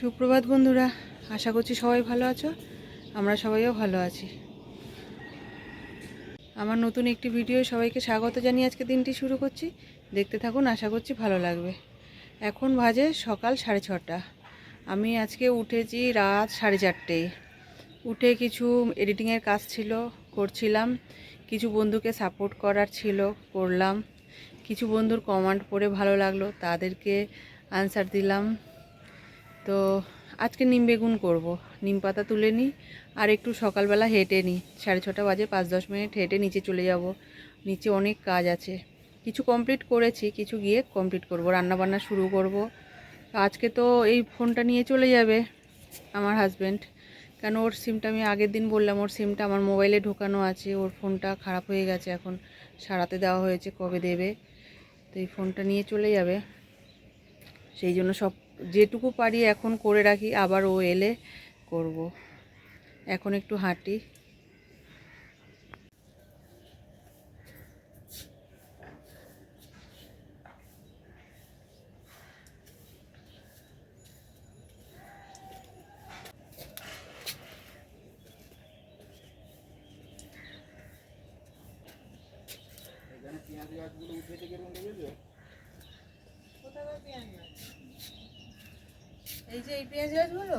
সুপ্রভাত বন্ধুরা, আশা করছি সবাই ভালো আছো, আমরা সবাইও ভালো আছি। আমার নতুন একটি ভিডিও সবাইকে স্বাগত জানিয়ে আজকে দিনটি শুরু করছি। দেখতে থাকুন, আশা করছি ভালো লাগবে। এখন বাজে সকাল সাড়ে ছটা। আমি আজকে উঠেছি রাত সাড়ে চারটে। উঠে কিছু এডিটিংয়ের কাজ ছিল, করছিলাম। কিছু বন্ধুকে সাপোর্ট করার ছিল, করলাম। কিছু বন্ধুর কমান্ড পড়ে ভালো লাগল, তাদেরকে আনসার দিলাম। তো আজকে নিম বেগুন করব। নিম পাতা তুলে নিই, আর একটু সকালবেলা হেঁটে নিই। সাড়ে ছটা বাজে, পাঁচ দশ মিনিট হেঁটে নিচে চলে যাব। নিচে অনেক কাজ আছে। কিছু কমপ্লিট করেছি, কিছু গিয়ে কমপ্লিট করব। রান্নাবান্না শুরু করব। আজকে তো এই ফোনটা নিয়ে চলে যাবে আমার হাজব্যান্ড কেন ওর সিমটা আমি আগের দিন বললাম, ওর সিমটা আমার মোবাইলে ঢোকানো আছে। ওর ফোনটা খারাপ হয়ে গেছে এখন। সারাতে দেওয়া হয়েছে কবে দেবে। তো এই ফোনটা নিয়ে চলে যাবে। সেই জন্য সব যেটুকু পারি এখন করে রাখি আবার ও এলে করব। এখন একটু হাঁটি। এই যে এই পেঁয়াজ গাছগুলো?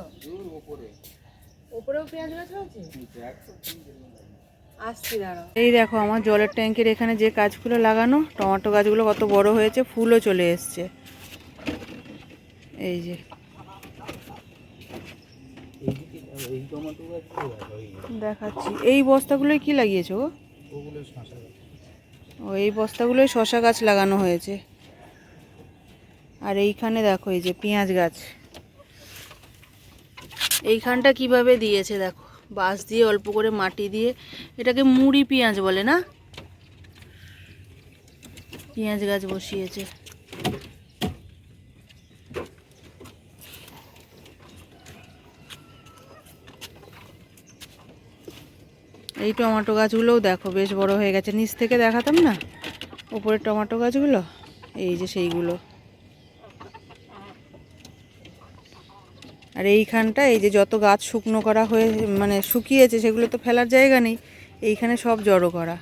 ওপরেও পেঁয়াজ গাছ আছে আসছি দাঁড়াও। এই দেখো আমার জলের ট্যাঙ্কের এখানে যে গাছগুলো লাগানো টমেটো গাছগুলো কত বড় হয়েছে ফুলও চলে এসছে। এই যে। দেখাচ্ছি। এই বস্তাগুলোই কি লাগিয়েছো গো? ও এই বস্তাগুলোই শশা গাছ লাগানো হয়েছে। আর এইখানে দেখো এই যে পেঁয়াজ গাছ। এইখানটা কীভাবে দিয়েছে দেখো? বাঁশ দিয়ে অল্প করে মাটি দিয়ে, এটাকে মুড়ি পেঁয়াজ বলে না? পেঁয়াজ গাছ বসিয়েছে। এই টমেটো গাছগুলোও দেখো, বেশ বড় হয়ে গেছে। নিচ থেকে দেখাতাম না? উপরে টমেটো গাছগুলো? এই যে সেইগুলো। আর এইখানটা এই যে যত গাছ শুকনো করা হয়ে মানে শুকিয়েছে সেগুলো তো ফেলার জায়গা নেই এইখানে সব জড়ো করা।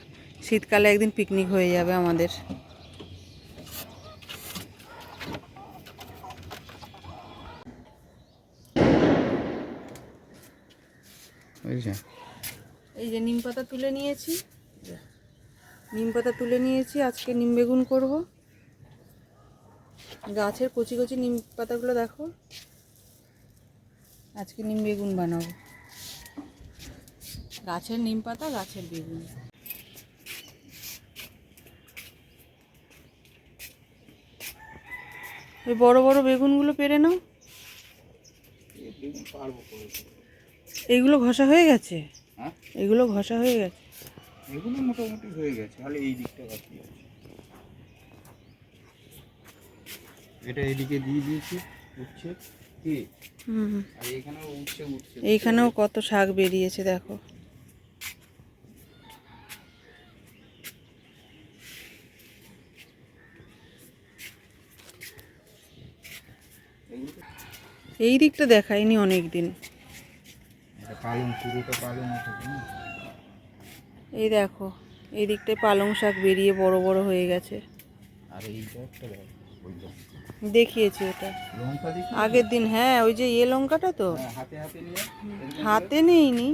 শীতকালে একদিন পিকনিক হয়ে যাবে আমাদের। এই যে নিম পাতা তুলে নিয়েছি। নিম পাতা তুলে নিয়েছি আজকে নিম বেগুন করব। গাছের কচি কচি নিম পাতাগুলো দেখো। আজকে নিম বেগুন বানাবো। গাছের নিম পাতা গাছের বেগুন। ওই বড় বড় বেগুনগুলো পেরে নাও। এইগুলো ঘষা হয়ে গেছে? হ্যাঁ? এগুলো ঘষা হয়ে গেছে? এগুলো মোটামুটি হয়ে গেছে তাহলে এই দিকটা বাকি আছে। এটা এদিকে দিয়ে দিয়েছি উঠছে। এইখানেও কত শাক বেরিয়েছে দেখো। এই দিকটা দেখায়নি অনেক দিন এটা পালং পুরোটা পালং আছে না? এই দেখো এই দিকটায় পালং শাক বেরিয়ে বড় বড় হয়ে গেছে। আর এইটা একটা। দেখিয়েছি ওটা। আগের দিন হ্যাঁ ওই যে ইয়ে লঙ্কাটা তো? হ্যাঁ, হাতে হাতে নিয়ে নেইনি।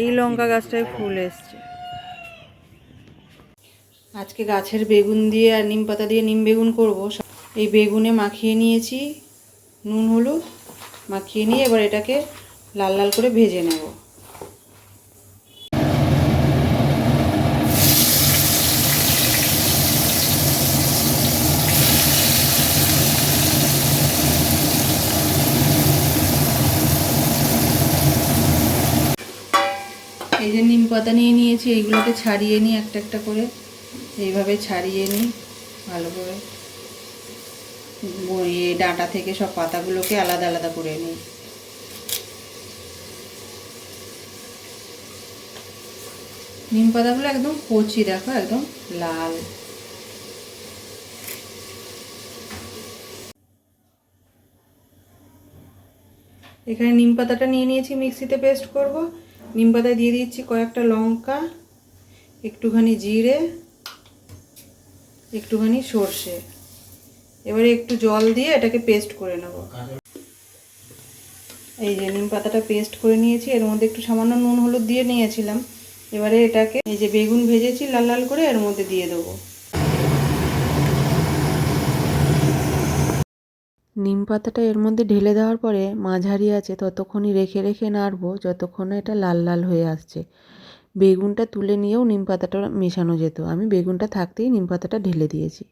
এই লঙ্কা গাছটায় ফুল এসছে। আজকে গাছের বেগুন দিয়ে আর নিম পাতা দিয়ে নিম বেগুন করব। এই বেগুনে মাখিয়ে নিয়েছি নুন হলুদ মাখিয়ে নিয়ে এবার এটাকে লাল লাল করে ভেজে নেব। পাতা নিয়ে নিয়েছি, এইগুলোকে ছাড়িয়ে নিই একটা একটা করে। এইভাবে ছাড়িয়ে নিই, ভালো করে। গড়িয়ে ডাঁটা থেকে সব পাতাগুলোকে আলাদা আলাদা করে নিই। নিম পাতাগুলো একদম কচি, দেখো, একদম লাল। এখানে নিম পাতাটা নিয়ে নিয়েছি, মিক্সিতে পেস্ট করব। নিম পাতায় দিয়ে দিচ্ছি কয়েকটা লঙ্কা, একটুখানি জিরে, একটুখানি সর্ষে। এবারে একটু জল দিয়ে এটাকে পেস্ট করে নেব। এই যে নিম পাতাটা পেস্ট করে নিয়েছি, এর মধ্যে একটু সামান্য নুন হলুদ দিয়ে নিয়েছিলাম। এবারে এটাকে এই যে বেগুন ভেজেছি লাল লাল করে, এর মধ্যে দিয়ে দেবো। নিম পাতাটা এর মধ্যে ঢেলে দেওয়ার পরে মাঝারি আছে, ততক্ষণই রেখে রেখে নাড়বো, যতক্ষণ এটা লাল লাল হয়ে আসছে। বেগুনটা তুলে নিয়েও নিম পাতাটা মেশানো যেত। আমি বেগুনটা থাকতেই নিম পাতাটা ঢেলে দিয়েছি।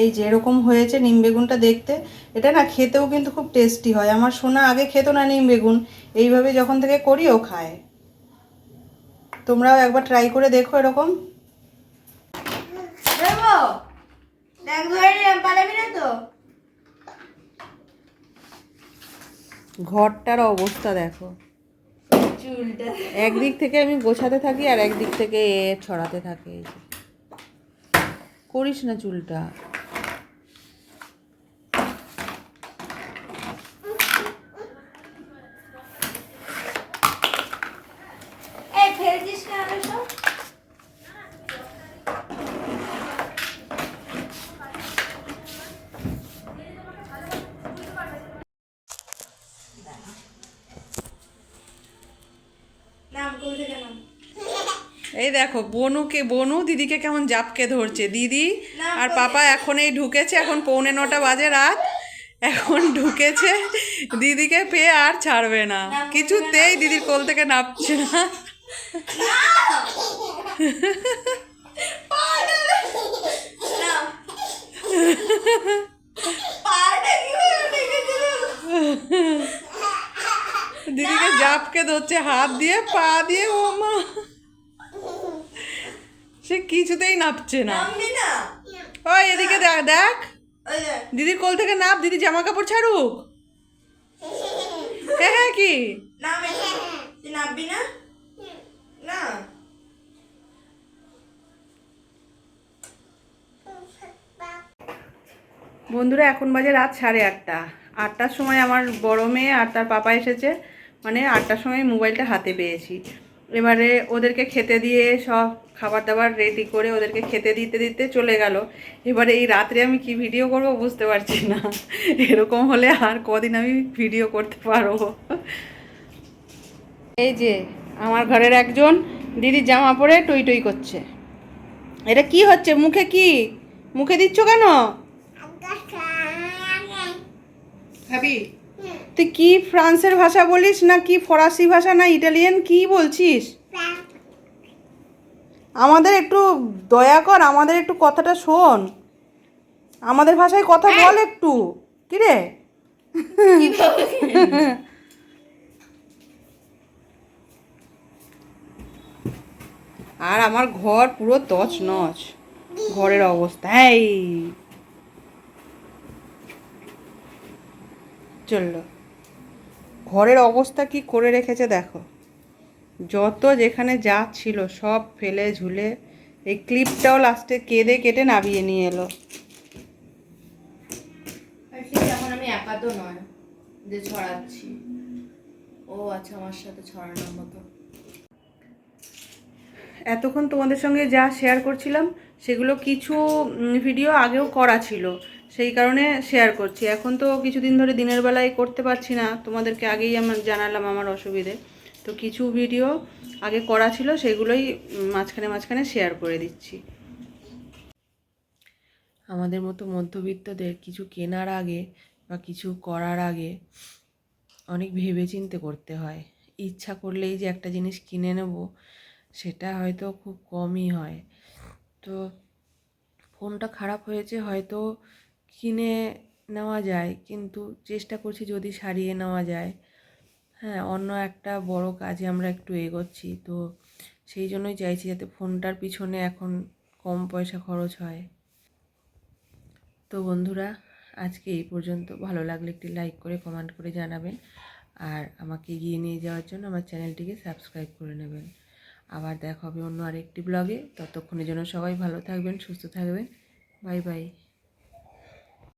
এই যেরকম হয়েছে নিম বেগুনটা দেখতে, এটা না খেতেও কিন্তু খুব টেস্টি হয়। আমার সোনা আগে খেত না নিম বেগুন, এইভাবে যখন থেকে করি ও খায়। তোমরাও একবার ট্রাই করে দেখো এরকম দেবো দেখ ধরে নিলাম পালাবি না তো? ঘরটার অবস্থা দেখো। চুলটা একদিক থেকে আমি গোছাতে থাকি আর একদিক থেকে এ ছড়াতে থাকি। করিস না চুলটা এই ফেলছিস কেন সব নাম কোল থেকে নাম এই দেখো বনুকে বনু দিদিকে কেমন জাপকে ধরছে। দিদি আর পাপা এখন এই ঢুকেছে এখন পৌনে নটা বাজে রাত। এখন ঢুকেছে দিদিকে পেয়ে আর ছাড়বে না। কিছুতেই দিদির কোল থেকে নামছে না। দিদিকে জাপকে ধরছে হাত দিয়ে পা দিয়ে ও মা। সে কিছুতেই নাপছে না। ওই এদিকে দেখ দেখ। যে। দিদির কোল থেকে নাপ দিদি জামা কাপড় ছাড়ুক। হ্যাঁ হ্যাঁ কি? নাম। এখানে। তুই নামবি না? না। বন্ধুরা এখন বাজে রাত সাড়ে আটটা। আটটার সময় আমার বড় মেয়ে আর তার পাপা এসেছে। মানে আটটার সময় মোবাইলটা হাতে পেয়েছি। এবারে ওদেরকে খেতে দিয়ে সব খাবার দাবার রেডি করে ওদেরকে খেতে দিতে দিতে চলে গেল। এবারে এই রাত্রে আমি কি ভিডিও করব বুঝতে পারছি না। এরকম হলে আর কদিন আমি ভিডিও করতে পারব। এই যে আমার ঘরের একজন দিদির জামা পরে টই টই করছে। এটা কি হচ্ছে? মুখে কি? মুখে দিচ্ছ কেন? খাবি তুই কি ফ্রান্সের ভাষা বলিস না কি ফরাসি ভাষা না ইটালিয়ান? কি বলছিস? আমাদের একটু দয়া কর, আমাদের একটু কথাটা শোন। আমাদের ভাষায় কথা বল একটু। কি রে? আর আমার ঘর পুরো তছ নচ ঘরের অবস্থা। এই। চলল ঘরের অবস্থা কি করে রেখেছে দেখো। যত যেখানে যা ছিল সব ফেলে ঝুলে এই ক্লিপটাও লাস্টে কেঁদে কেটে নামিয়ে নিয়ে এলো। এখন আমি একা তো নয় যে ছড়াচ্ছি। ও আচ্ছা আমার সাথে ছড়ানোর মতো। এতক্ষণ তোমাদের সঙ্গে যা শেয়ার করছিলাম সেগুলো কিছু ভিডিও আগেও করা ছিল। সেই কারণে শেয়ার করছি। এখন তো কিছুদিন ধরে দিনের বেলায় করতে পারছি না। তোমাদেরকে আগেই আমার জানালাম আমার অসুবিধে। তো কিছু ভিডিও আগে করা ছিল, সেগুলোই মাঝখানে মাঝখানে শেয়ার করে দিচ্ছি। আমাদের মতো মধ্যবিত্তদের কিছু কেনার আগে বা কিছু করার আগে অনেক ভেবেচিন্তে করতে হয়। ইচ্ছা করলেই যে একটা জিনিস কিনে নেব, সেটা হয়তো খুব কমই হয়। তো ফোনটা খারাপ হয়েছে, হয়তো কিনে নেওয়া যায়, কিন্তু চেষ্টা করছি যদি সারিয়ে নেওয়া যায়। হ্যাঁ অন্য একটা বড় কাজে আমরা একটু এগোচ্ছি, তো সেই জন্যই চাইছি যাতে ফোনটার পিছনে এখন কম পয়সা খরচ হয়। তো বন্ধুরা, আজকে এই পর্যন্ত। ভালো লাগলে একটি লাইক করে, কমেন্ট করে জানাবেন। আর আমাকে এগিয়ে নিয়ে যাওয়ার জন্য আমার চ্যানেলটিকে সাবস্ক্রাইব করে নেবেন। আবার দেখা হবে অন্য আরেকটি ব্লগে। ততক্ষণের জন্য সবাই ভালো থাকবেন, সুস্থ থাকবেন। Bye bye.